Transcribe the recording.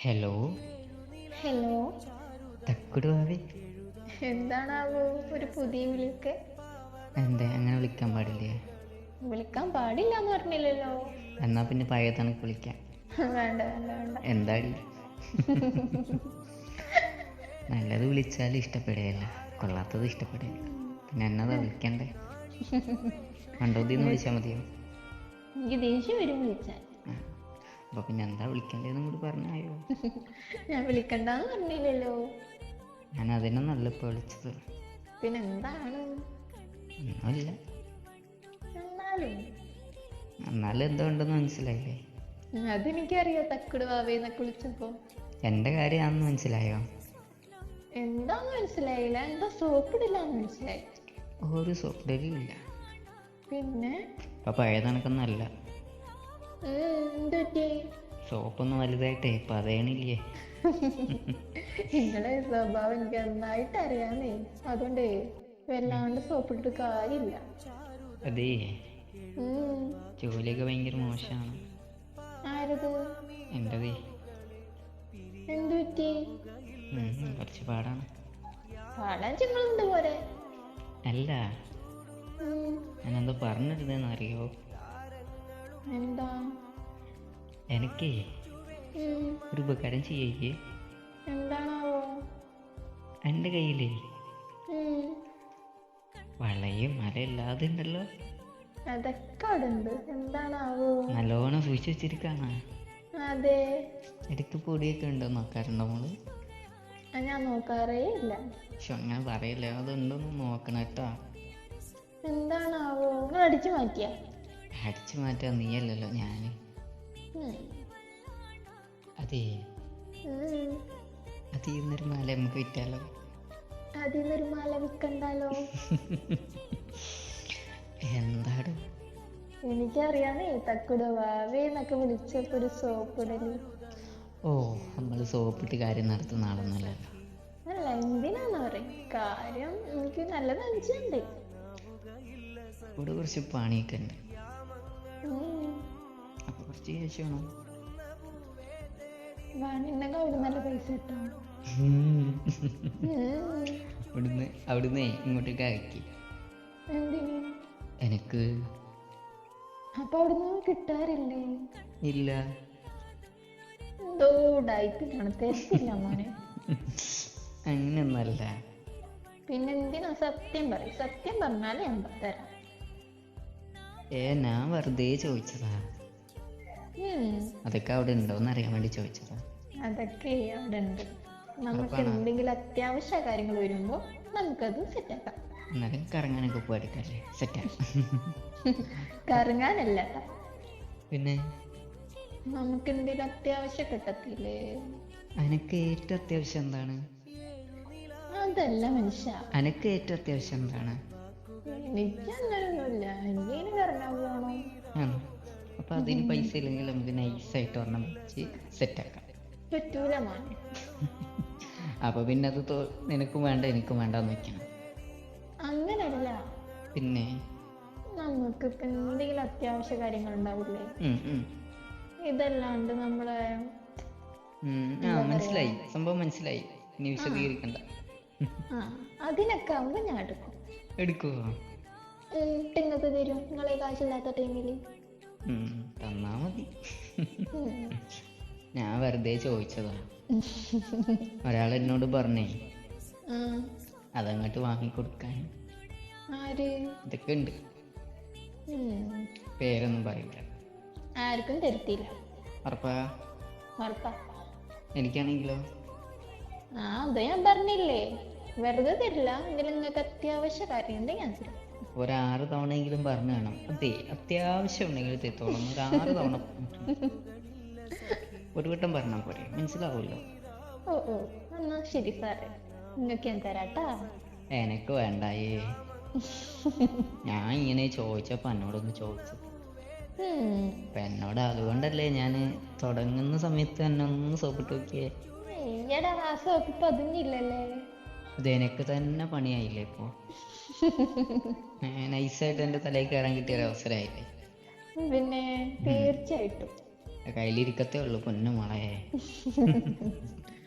Hello hello തക്കുടുവാവി. എന്താണാവോ ഒരു പുതിയ വിളിക്ക്? എന്താ അങ്ങനെ വിളിക്കാൻ പാടില്ലേ? വിളിക്കാൻ പാടില്ല എന്ന് പറഞ്ഞില്ലല്ലോ. എന്നാ പിന്നെ പഴയ തണക്ക് വിളിക്കാം വേണ്ട വേണ്ട വേണ്ട. എന്താടി? നല്ലത് വിളിച്ചാൽ ഇഷ്ടപ്പെടുകയല്ല കൊള്ളാത്തത് ഇഷ്ടപ്പെടുകയില്ല പിന്നെ എന്നതാ വിളിക്കണ്ടേ? മണ്ടോതിന്ന് വിളിച്ചാൽ മതിയോ? എനിക്ക് ദേഷ്യം വരും വിളിച്ചാൽ ആ അപ്പോൾ പിന്നെ എന്താ വിളിക്കണ്ടേന്നും കൂടി പറഞ്ഞായോ? ഞാൻ വിളിക്കണ്ടെന്ന് പറഞ്ഞില്ലല്ലോ. ഞാൻ അതിനൊന്നല്ല ഇപ്പൊ വിളിച്ചത്. പിന്നെ എന്താണ് ഒന്നുമില്ല. എന്നാലും. എന്നാലും ഉണ്ടെന്ന് മനസ്സിലായില്ലേ? അതെനിക്കറിയാം തക്കുട് വാവേന്നൊക്കെ വിളിച്ചപ്പോ. എന്റെ കാര്യമാണെന്ന് മനസ്സിലായോ? എന്താന്ന് മനസ്സിലായില്ല. എന്താ സോപ്പിടില്ലാന്ന് മനസ്സിലായി. ഒരു സ്വപ്നവും ഇല്ല പിന്നെ? പഴയ ഉം, എന്ത് പറ്റി സോപ്പൊന്നും വലുതായിട്ടേ പറയണില്ലേ? നിങ്ങളെ സ്വഭാവം എനിക്ക് നന്നായിട്ട് അറിയാന്നേ. അതുകൊണ്ടേ വല്ലാണ്ട് സോപ്പിട്ട് കാര്യമില്ല. അതേ. ജോലിയൊക്കെ ഭയങ്കര മോശമാണ്. ആരത്? എന്റെതേ എന്ത് കുറച്ച് പാടാണ്. പാടാൻ ചിങ്ങളുണ്ട് പോരെ. അല്ല. ഞാനെന്തോ പറഞ്ഞിരുന്നതെന്ന് അറിയോ എന്താ? എനിക്ക്. ഒരു ഉപകാരം ചെയ്യേ. എന്താണാവോ? എന്റെ കയ്യിലേ വളയും വളയും ഇല്ലാതെ ഉണ്ടല്ലോ. അതൊക്കെ അവിടെ ഉണ്ട് എന്താണാവോ? നല്ലോണം സൂക്ഷിച്ചു വെച്ചിരിക്കാണ്. അതെ. എടുത്ത് പൊടിയൊക്കെ ഉണ്ടോ നോക്കാറുണ്ടോ മോൾ? ഞാൻ നോക്കാറേ ഇല്ല. പക്ഷെ അങ്ങനെ പറയില്ല. അതുണ്ടോന്ന് നോക്കണം കേട്ടോ. എന്താണാവോ? നിങ്ങൾ അടിച്ചു മാറ്റിയ? അടിച്ചു മാറ്റാ നീയല്ലല്ലോ ഞാൻ അതേ. അത് ഇന്നൊരു മല നമുക്ക് വിറ്റാലോ? അതിന്നൊരു മാല വിൽക്കണ്ടാലോ എന്താണ്? എനിക്കറിയാമേ തക്കുട വാവേന്നൊക്കെ വിളിച്ചപ്പോ ഒരു സോപ്പിടൽ. ഓ നമ്മൾ സോപ്പിട്ട് കാര്യം നടത്തുന്ന ആളൊന്നുമല്ലല്ലോ. അല്ല എന്തിനാന്ന് പറയും? കാര്യം എനിക്ക് നല്ല നെഞ്ചുണ്ട് ഇവിടെ കുറച്ച് പണിയൊക്കെ ഉണ്ട്. കുറച്ച് ക്യാഷ് വേണം. കിട്ടാം? അവിടുന്ന് ഇങ്ങോട്ടേക്ക് അയക്കി. എനിക്ക്. അപ്പൊ അവിടുന്ന് കിട്ടാറില്ലേ? ഇല്ല. എന്തോ ഡയറ്റിലാണ് തെറ്റില്ല മോനെ. അങ്ങനെയൊന്നല്ല പിന്നെന്തിനാ സത്യം പറയും? സത്യം പറഞ്ഞാലേ ഞാൻ തരാം. ഏ ഞാൻ വെറുതെ ചോദിച്ചതാ. അതൊക്കെ അവിടെ ഉണ്ടോന്ന് അറിയാൻ വേണ്ടി ചോദിച്ചതാ. അതൊക്കെ അവിടെ ഉണ്ട് നമുക്ക്? എന്തെങ്കിലും അത്യാവശ്യ കാര്യങ്ങൾ വരുമ്പോ നമുക്കത് സെറ്റ് സെറ്റാക്കാം എന്നാലും കറങ്ങാനൊക്കെ പോയെടുക്കല്ലേ സെറ്റ് കറങ്ങാനല്ല. പിന്നെ? നമുക്ക് എന്തെങ്കിലും അത്യാവശ്യ കിട്ടത്തില്ലേ അനക്ക് ഏറ്റവും അത്യാവശ്യം എന്താണ്? അതല്ല മനുഷ്യ. അനക്ക് ഏറ്റവും അത്യാവശ്യം എന്താണ്? എനിക്ക് അങ്ങനെയൊന്നുമില്ല എനിക്ക് കറങ്ങാൻ ആണോ അപ്പൊ അതിന് പൈസ ഇല്ലെങ്കിൽ നമുക്ക് നൈസായിട്ട് ഒരെണ്ണം വെച്ച് സെറ്റാക്കാം പറ്റൂല മോനെ അപ്പൊ പിന്നെ അത് നിനക്കും വേണ്ട എനിക്കും വേണ്ടെന്ന് വെക്കണം. അങ്ങനല്ല. പിന്നെ? നമുക്ക് എന്തെങ്കിലും അത്യാവശ്യ കാര്യങ്ങൾ ഉണ്ടാവില്ലേ. ഇതല്ലാണ്ട് നമ്മളെ മനസ്സിലായി. സംഭവം മനസ്സിലായി. ഇനി വിശദീകരിക്കണ്ട. അതിനൊക്കെ ആവുമ്പോ ഞാൻ എടുക്കും. എടുക്കുവോ? തരും. നിങ്ങളെ കാശില്ലാത്ത ടൈമിൽ ഞാൻ വെറുതെ ചോദിച്ചതാ. ഒരാൾ എന്നോട് പറഞ്ഞേ അതങ്ങോട്ട് വാങ്ങിക്കൊടുക്കാൻ. ഇതൊക്കെ ഉണ്ട്. പേരൊന്നും പറയില്ല. ആർക്കും തരുത്തില്ല. ഉറപ്പാ? ഉറപ്പാ. എനിക്കാണെങ്കിലോ? ആ അത് ഞാൻ പറഞ്ഞില്ലേ. വെറുതെ തരില്ല. എങ്കിലും നിങ്ങൾക്ക് അത്യാവശ്യ കാര്യം ഉണ്ടെങ്കിൽ ഞാൻ തരും. ഒരാറ് തവണ തവണയെങ്കിലും പറഞ്ഞു വേണം അതെ അത്യാവശ്യം ഉണ്ടെങ്കിൽ തെത്തോളം ഒരു ആറ് തവണ. ഒരു വട്ടം പറഞ്ഞാൽ പോരെ. മനസ്സിലാവുമല്ലോ? ഓ ഓ. എന്നാ ശരി സാറേ. നിങ്ങൾക്ക് ഞാൻ തരാട്ടാ. എനക്ക് വേണ്ടായേ. ഞാൻ ഇങ്ങനെ ചോദിച്ചപ്പോ എന്നോടൊന്ന് ചോദിച്ചു. അപ്പൊ എന്നോട് അതുകൊണ്ടല്ലേ ഞാൻ തുടങ്ങുന്ന സമയത്ത് എന്നെ ഒന്ന് സോപ്പിട്ട് നോക്കിയേ? ഇതെനക്ക് ആ സോപ്പ് പതിഞ്ഞില്ലല്ലേ ഇത് എനക്ക് തന്നെ പണിയായില്ലേ ഇപ്പോ? നൈസായിട്ട് എന്റെ തലയിൽ കയറാൻ കിട്ടിയ ഒരു അവസരമായില്ലേ? പിന്നെ തീർച്ചയായിട്ടും. കയ്യിലിരിക്കത്തേ ഉള്ളു പൊന്നു മോളെ.